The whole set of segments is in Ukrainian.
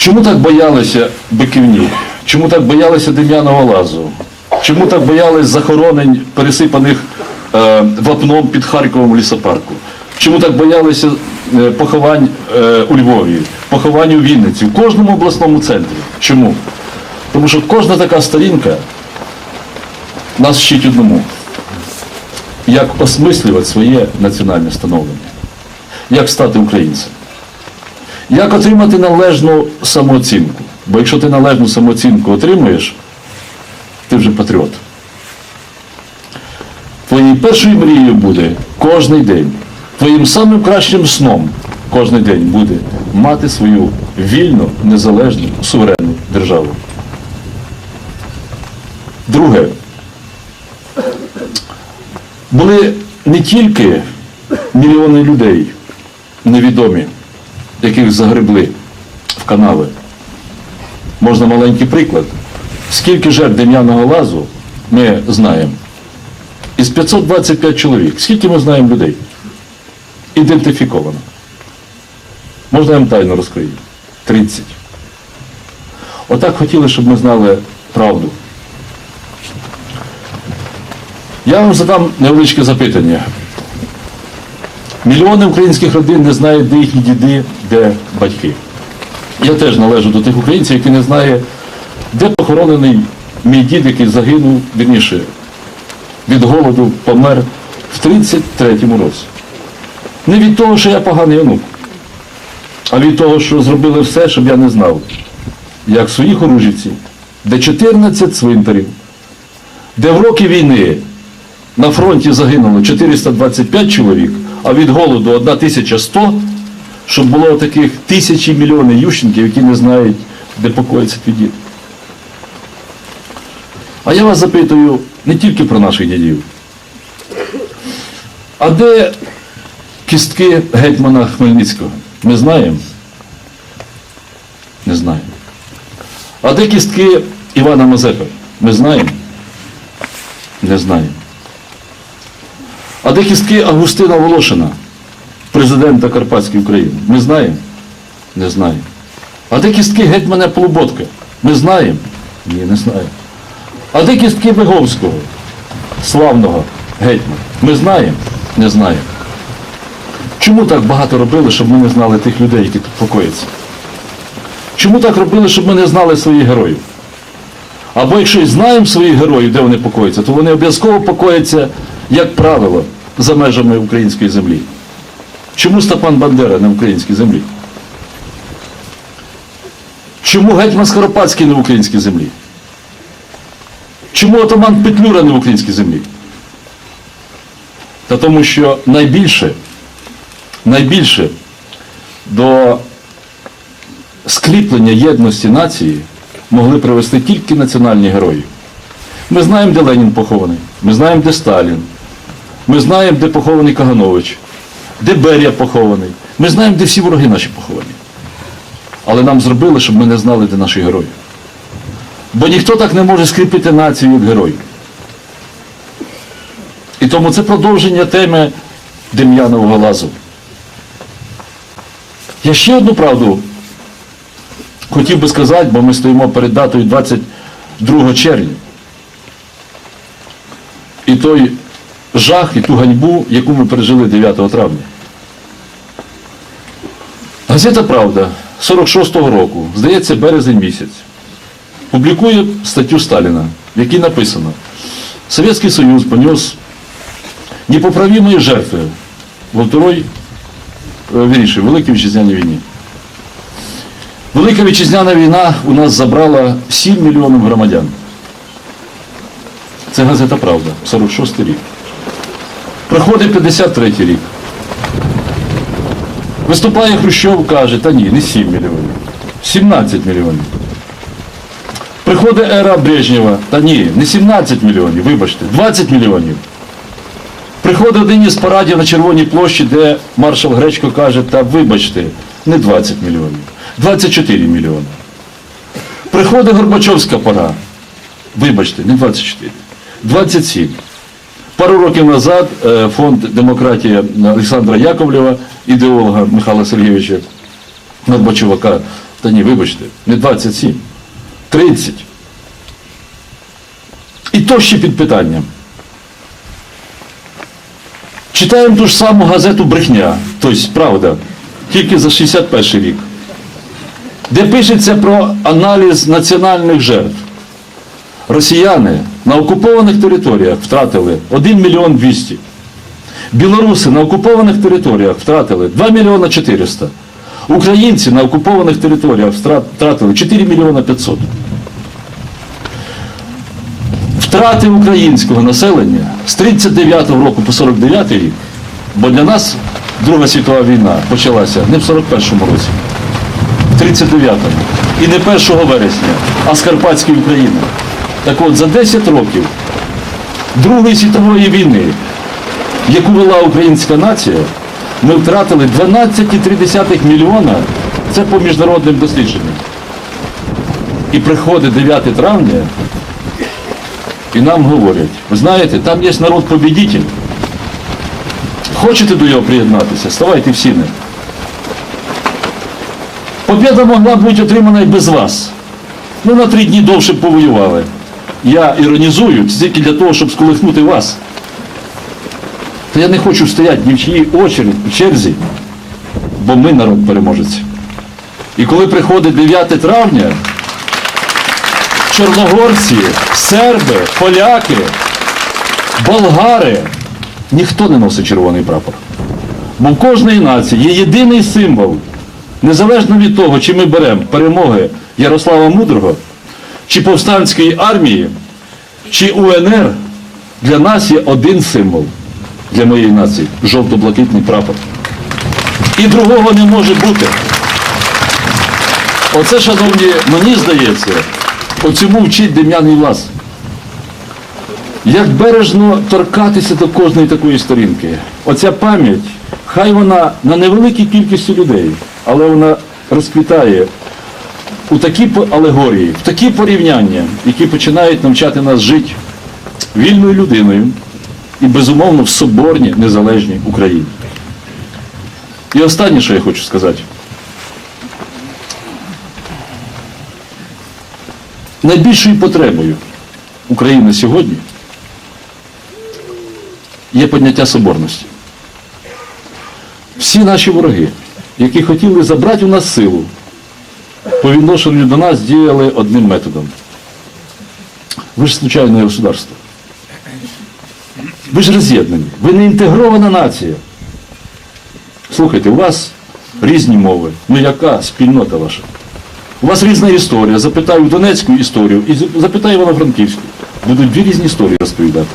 Чому так боялися биківні? Чому так боялися Дем'яного лазу? Чому так боялись захоронень, пересипаних е, вапном під Харковом лісопарку? Чому так боялися е, поховань е, у Львові, поховань у Вінниці, в кожному обласному центрі? Чому? Тому що кожна така сторінка нас вчить одному. Як осмислювати своє національне становлення, як стати українцем. Як отримати належну самооцінку? Бо якщо ти належну самооцінку отримуєш, ти вже патріот. Твоєю першою мрією буде кожний день. Твоїм самим кращим сном кожний день буде мати свою вільну, незалежну, суверенну державу. Друге. Були не тільки мільйони людей невідомі, яких загребли в канави. Можна маленький приклад. Скільки жертв Дем'яного лазу ми знаємо? Із 525 чоловік. Скільки ми знаємо людей? Ідентифіковано. Можна я вам тайну розкрию? 30. Отак хотіли, щоб ми знали правду. Я вам задам невеличке запитання. Мільйони українських родин не знають, де їхні діди, де батьки. Я теж належу до тих українців, які не знають, де похоронений мій дід, який загинув, вірніше, від голоду помер в 33-му році. Не від того, що я поганий онук, а від того, що зробили все, щоб я не знав, як в своїх оружівців, де 14 цвинтарів, де в роки війни на фронті загинуло 425 чоловік, а від голоду 1100, щоб було таких тисячі мільйони ющенків, які не знають, де покоїться твій дід. А я вас запитую не тільки про наших дідів. А де кістки гетьмана Хмельницького? Ми знаємо? Не знаємо. А де кістки Івана Мазепи? Ми знаємо? Не знаємо. А де кістки Августина Волошина, президента Карпатської України? Ми знаємо? Не знаємо. А де кістки гетьмана Полуботка? Ми знаємо? Ні, не знаємо. А де кістки Виговського, славного гетьмана? Ми знаємо? Не знаємо. Чому так багато робили, щоб ми не знали тих людей, які тут покояться? Чому так робили, щоб ми не знали своїх героїв? Або якщо і знаємо своїх героїв, де вони покояться, то вони обов'язково покояться, як правило, за межами української землі. Чому Степан Бандера в українській землі? Чому гетьман Скоропадський в українській землі? Чому отаман Петлюра не в українській землі? Та тому що найбільше, найбільше до скріплення єдності нації могли привести тільки національні герої. Ми знаємо, де Ленін похований, ми знаємо, де Сталін, ми знаємо, де похований Каганович, де Берія похований. Ми знаємо, де всі вороги наші поховані. Але нам зробили, щоб ми не знали, де наші герої. Бо ніхто так не може скріпити націю як герой. І тому це продовження теми Дем'янового лазу. Я ще одну правду хотів би сказати, бо ми стоїмо перед датою 22 червня. І той жах, і ту ганьбу, яку ми пережили 9 травня. Газета Правда 46-го року, здається, березень місяць, публікує статтю Сталіна, в якій написано, Совєтський Союз понес непоправимые жертви во второй, е, вірніше, Великій Вітчизняній війні. Велика вітчизняна війна у нас забрала 7 мільйонів громадян. Це газета Правда, 46 рік. Проходить 53 рік. Виступає Хрущов, каже, та ні, не 7 мільйонів, 17 мільйонів. Приходить ера Брежнєва, та ні, не 17 мільйонів, вибачте, 20 мільйонів. Приходить один із парадів на Червоній площі, де маршал Гречко каже, та вибачте, не 20 мільйонів, 24 мільйони. Приходить Горбачовська пора, вибачте, не 24, 27. Пару років назад е, фонд демократія Олександра Яковлєва, ідеолога Михайла Сергійовича Горбачовака, Та ні, вибачте, не 27, 30. І то ще під питанням. Читаємо ту ж саму газету Брехня, тобто правда, тільки за 61 рік, де пишеться про аналіз національних жертв. Росіяни на окупованих територіях втратили 1 мільйон 200. Білоруси на окупованих територіях втратили 2 мільйона 400. Українці на окупованих територіях втратили 4 мільйона 500. Втрати українського населення з 39 року по 49 рік, бо для нас Друга світова війна почалася не в 41-му році, в 39-му. І не 1 вересня, а з Карпатської України. Так от, за 10 років Другої світової війни, яку вела українська нація, ми втратили 12,3 мільйона, це по міжнародним дослідженням. І приходить 9 травня, і нам говорять, ви знаєте, там є народ побідітель. Хочете до його приєднатися? Ставайте всі не. Побіда могла бути отримана і без вас. Ну, на три дні довше повоювали. Я іронізую тільки для того, щоб сколихнути вас. Та я не хочу стояти ні в чиїй очері, в черзі, бо ми народ переможець. І коли приходить 9 травня, чорногорці, серби, поляки, болгари, ніхто не носить червоний прапор. Бо в кожної нації є єдиний символ, незалежно від того, чи ми беремо перемоги Ярослава Мудрого, чи повстанської армії, чи УНР, для нас є один символ для моєї нації жовто-блакитний прапор. І другого не може бути. Оце, шановні, мені здається, оцьому вчить Дем'яний Влас. Як бережно торкатися до кожної такої сторінки. Оця пам'ять, хай вона на невеликій кількості людей, але вона розквітає у такі алегорії, в такі порівняння, які починають навчати нас жити вільною людиною і, безумовно, в соборній незалежній Україні. І останнє, що я хочу сказати. Найбільшою потребою України сьогодні є підняття соборності. Всі наші вороги, які хотіли забрати у нас силу, відношенню до нас діяли одним методом. Ви ж случайне государство. Ви ж роз'єднані, ви не інтегрована нація. Слухайте, у вас різні мови. Ну яка спільнота ваша? У вас різна історія. Запитаю Донецьку історію і запитаю Івано-Франківську. Будуть дві різні історії розповідати.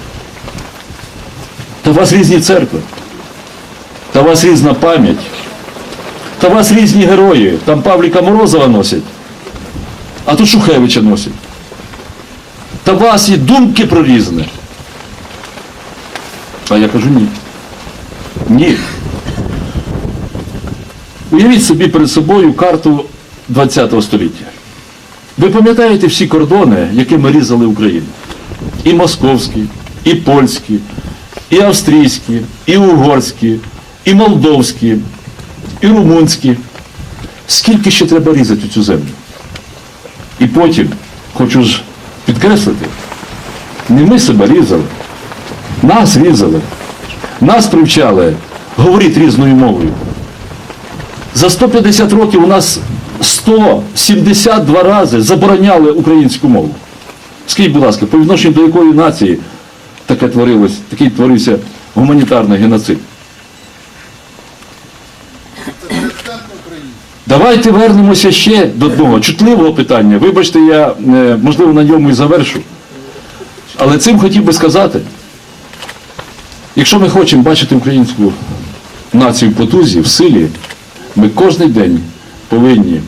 Та у вас різні церкви. Та у вас різна пам'ять. Та у вас різні герої. Там Павліка Морозова носять, а тут Шухевича носять. Та у вас і думки про різне. А я кажу ні. Ні. Уявіть собі перед собою карту ХХ століття. Ви пам'ятаєте всі кордони, якими різали Україну? І московські, і польські, і австрійські, і угорські, і молдовські, і румунські. Скільки ще треба різати цю землю? І потім, хочу ж підкреслити, не ми себе різали, нас різали, нас привчали говорити різною мовою. За 150 років у нас 172 рази забороняли українську мову. Скажіть, будь ласка, по відношенню до якої нації таке творилось, такий творився гуманітарний геноцид? Давайте вернемося ще до одного чутливого питання. Вибачте, я е, можливо на ньому і завершу. Але цим хотів би сказати, якщо ми хочемо бачити українську націю в потузі, в силі, ми кожен день повинні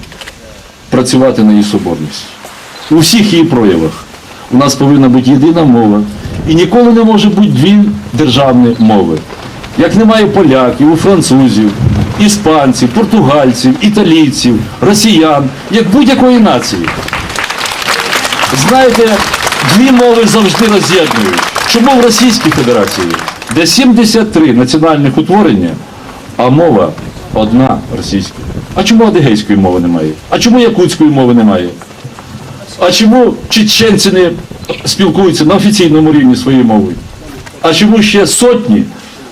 працювати на її соборність. У всіх її проявах. У нас повинна бути єдина мова. І ніколи не може бути дві державні мови. Як немає поляків, французів, іспанців, португальців, італійців, росіян, як будь-якої нації. Знаєте, дві мови завжди роз'єднують. Чому в Російській Федерації, де 73 національних утворення, а мова одна російська. А чому адигейської мови немає? А чому якутської мови немає? А чому чеченці не спілкуються на офіційному рівні своєю мовою? А чому ще сотні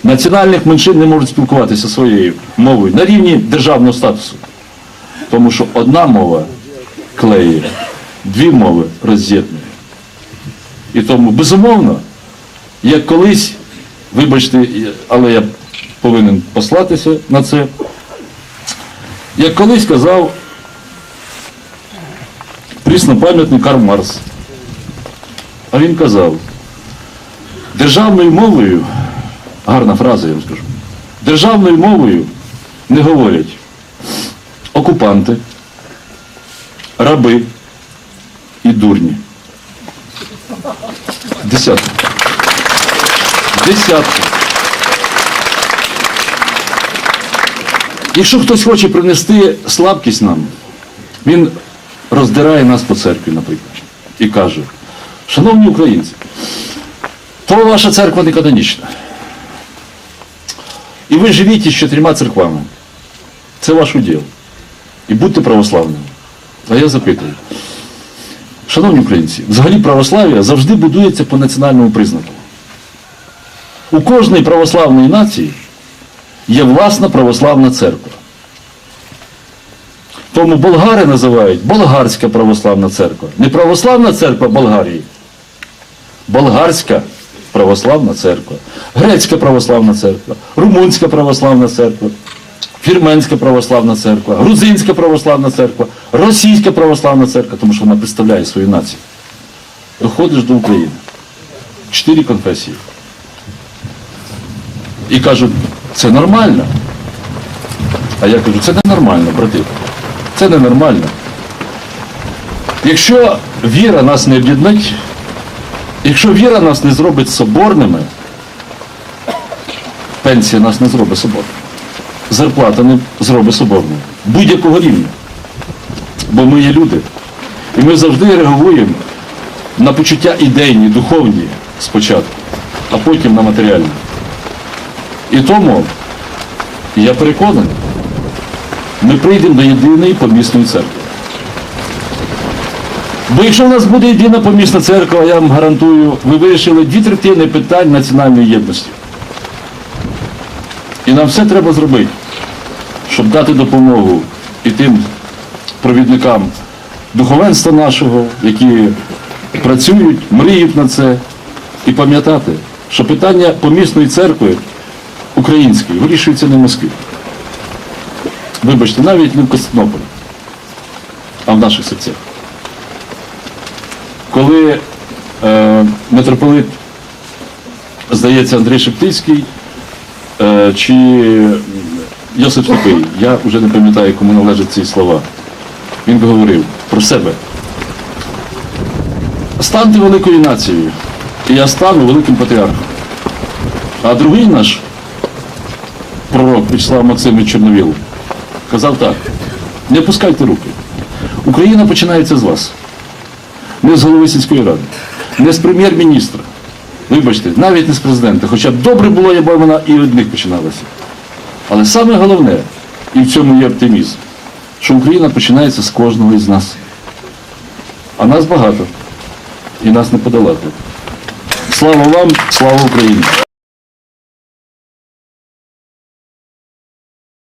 національних меншин не можуть спілкуватися своєю мовою на рівні державного статусу? Тому що одна мова клеє, дві мови роз'єднує. І тому, безумовно, як колись, вибачте, але я повинен послатися на це, як колись казав пріснопам'ятний Карл Марс. А він казав, державною мовою, гарна фраза, я вам скажу, державною мовою не говорять окупанти, раби і дурні. Десятки. Десятки. Якщо хтось хоче принести слабкість нам, він роздирає нас по церкві, наприклад, і каже, шановні українці, то ваша церква не канонічна. І ви живіть із чотирма церквами. Це ваш уділ. І будьте православними. А я запитую. Шановні українці, взагалі православ'я завжди будується по національному признаку. У кожної православної нації є власна православна церква. Тому болгари називають Болгарська православна церква. Не православна церква Болгарії. Болгарська православна церква, грецька православна церква, румунська православна церква, вірменська православна церква, грузинська православна церква, російська православна церква, тому що вона представляє свою націю. Доходиш до України. Чотири конфесії. І кажуть, це нормально. А я кажу, це ненормально, брати. Це ненормально. Якщо віра нас не об'єднать, якщо віра нас не зробить соборними, пенсія нас не зробить соборними. Зарплата не зробить соборною. Будь-якого рівня. Бо ми є люди. І ми завжди реагуємо на почуття ідейні, духовні спочатку, а потім на матеріальні. І тому я переконаний, ми прийдемо до єдиної помісної церкви. Бо якщо в нас буде єдина помісна церква, я вам гарантую, ви вирішили дві третини питань національної єдності. І нам все треба зробити, щоб дати допомогу і тим провідникам духовенства нашого, які працюють, мріють на це, і пам'ятати, що питання помісної церкви української вирішується не в Москві. Вибачте, навіть не в Константинополі, а в наших серцях. Коли е, митрополит, здається, Андрій Шептицький е, чи Йосип Сліпий, я вже не пам'ятаю, кому належать ці слова, він говорив про себе. Станьте великою нацією, і я стану великим патріархом. А другий наш пророк Вячеслав Максимович Чорновіл казав так: не опускайте руки. Україна починається з вас. Не з голови сільської ради, не з прем'єр-міністра. Вибачте, навіть не з президента. Хоча добре було, якби вона і від них починалася. Але саме головне, і в цьому є оптимізм, що Україна починається з кожного із нас. А нас багато. І нас не подолати. Слава вам, слава Україні!